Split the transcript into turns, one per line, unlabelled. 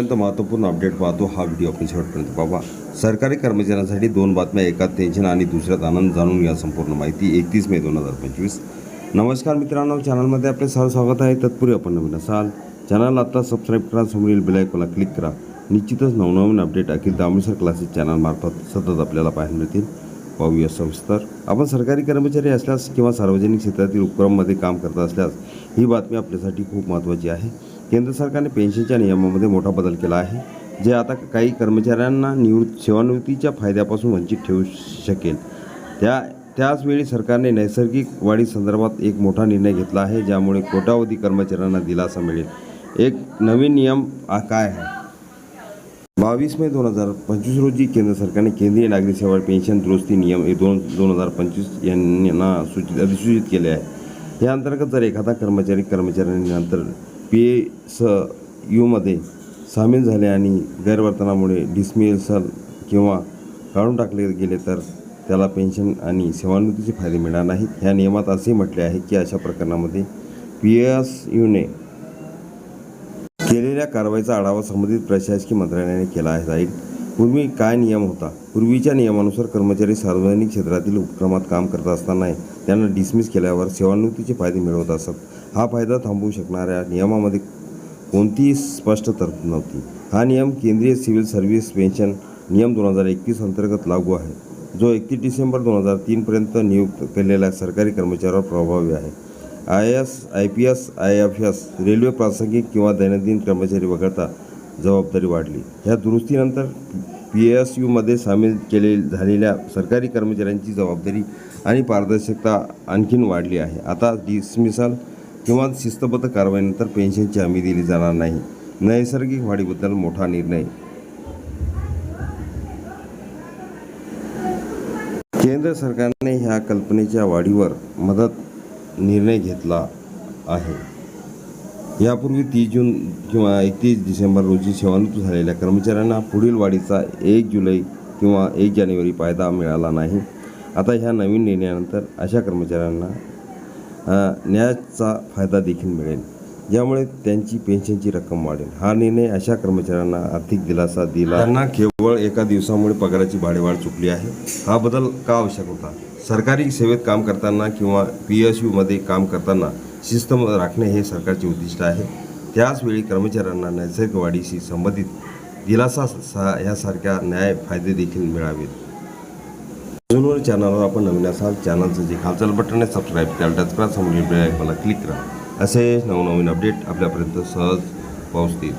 अत्यंत महत्त्वपूर्ण अपडेट पाहतो हा व्हिडिओ आपण शेवटपर्यंत पाहा. सरकारी कर्मचाऱ्यांसाठी दोन बातम्या एकात टेन्शन आणि दुसऱ्यात आनंद जाणून घ्या संपूर्ण माहिती. एकतीस मे दोन हजार पंचवीस. नमस्कार मित्रांनो चॅनलमध्ये आपले सर्व स्वागत आहे. तत्पूर्वी आपण नवीन असाल चॅनल आता सबस्क्राईब करा समोरील बेलायकोला क्लिक करा. निश्चितच नवनवीन अपडेट अखिल दामेश्वर क्लासेस चॅनलमार्फत सतत आपल्याला पाहायला मिळतील. पाहूया सविस्तर. आपण सरकारी कर्मचारी असल्यास किंवा सार्वजनिक क्षेत्रातील उपक्रममध्ये काम करत असल्यास ही बातमी आपल्यासाठी खूप महत्त्वाची आहे. केंद्र सरकारने पेन्शनच्या नियमामध्ये मोठा बदल केला आहे जे आता काही कर्मचाऱ्यांना निवृत्त सेवानिवृत्तीच्या फायद्यापासून वंचित ठेवू शकेल. त्या त्याचवेळी सरकारने नैसर्गिक वाढीसंदर्भात एक मोठा निर्णय घेतला आहे ज्यामुळे कोटावधी कर्मचाऱ्यांना दिलासा मिळेल. एक नवीन नियम काय आहे? बावीस मे दोन हजार पंचवीस रोजी केंद्र सरकारने केंद्रीय नागरी सेवा पेन्शन दुरुस्ती नियम हे दोन दोन हजार पंचवीस यांना सूचित अधिसूचित केले आहे. या अंतर्गत जर एखादा कर्मचारी कर्मचाऱ्यांनी नंतर पी एस यूमध्ये सामील झाले आणि गैरवर्तनामुळे डिसमिसल किंवा काढून टाकले गेले तर त्याला पेन्शन आणि सेवानिवृत्तीचे फायदे मिळणार नाहीत. ह्या नियमात असे म्हटले आहे की अशा प्रकरणामध्ये पी एस यूने केलेल्या कारवाईचा आढावा संबंधित प्रशासकीय मंत्रालयाने केला जाईल पूर्वी काय नियम होता? पूर्वीच्या नियमानुसार कर्मचारी सार्वजनिक क्षेत्रातील उपक्रमात काम करत असताना त्यांना डिसमिस केल्यावर सेवानिवृत्तीचे फायदे मिळवत असत. हा फायदा थांबवू शकणाऱ्या नियमामध्ये कोणतीही स्पष्ट तरतूद नव्हती. हा नियम केंद्रीय सिव्हिल सर्व्हिस पेन्शन नियम दोन हजार एकवीस अंतर्गत लागू आहे. जो एकतीस डिसेंबर दोन हजार तीनपर्यंत नियुक्त केलेल्या सरकारी कर्मचाऱ्यावर प्रभावी आहे. I S I P S I F S railway प्रासंगिक किंवा दैनंदिन कर्मचारी वगळता जबाबदारी वाढली. ह्या दुरुस्तीनंतर पी एस यूमध्ये सामील केले झालेल्या सरकारी कर्मचाऱ्यांची जबाबदारी आणि पारदर्शकता आणखीन वाढली आहे. आता डिसमिसल किंवा शिस्तबद्ध कारवाईनंतर पेन्शनची हमी दिली जाणार नाही. नैसर्गिक वाढीबद्दल मोठा निर्णय. केंद्र सरकारने ह्या कल्पनेच्या वाढीवर मदत निर्णय घेतला आहे. यापूर्वी तीस जून किंवा एकतीस डिसेंबर रोजी सेवानिवृत्त झालेल्या कर्मचाऱ्यांना पुढील वाढीचा एक जुलै किंवा एक जानेवारी फायदा मिळाला नाही. आता ह्या नवीन निर्णयानंतर अशा कर्मचाऱ्यांना न्यायाचा फायदा देखील मिळेल. ज्यामुळे त्यांची पेन्शनची रक्कम वाढेल. हा निर्णय अशा कर्मचाऱ्यांना आर्थिक दिलासा दिला. त्यांना केवळ एका दिवसामुळे पगाराची भाडेवाढ चुकली आहे. हा बदल का आवश्यक होता? सरकारी सेवेत काम करताना किंवा पी एस यूमध्ये काम करताना शिस्त राखणे हे सरकारचे उद्दिष्ट आहे. त्याचवेळी कर्मचाऱ्यांना नैसर्गिक वाढीशी संबंधित दिलासा सा ह्यासारख्या न्याय फायदे देखील मिळावेत. अजूनवर चॅनलवर आपण नवीन असाल चॅनलचं जे खालचं बटन आहे सबस्क्राईब त्याला टच करा समोरील बेल आयकॉनला क्लिक करा. असे नवनवीन अपडेट आपल्यापर्यंत सहज पोहोचतील.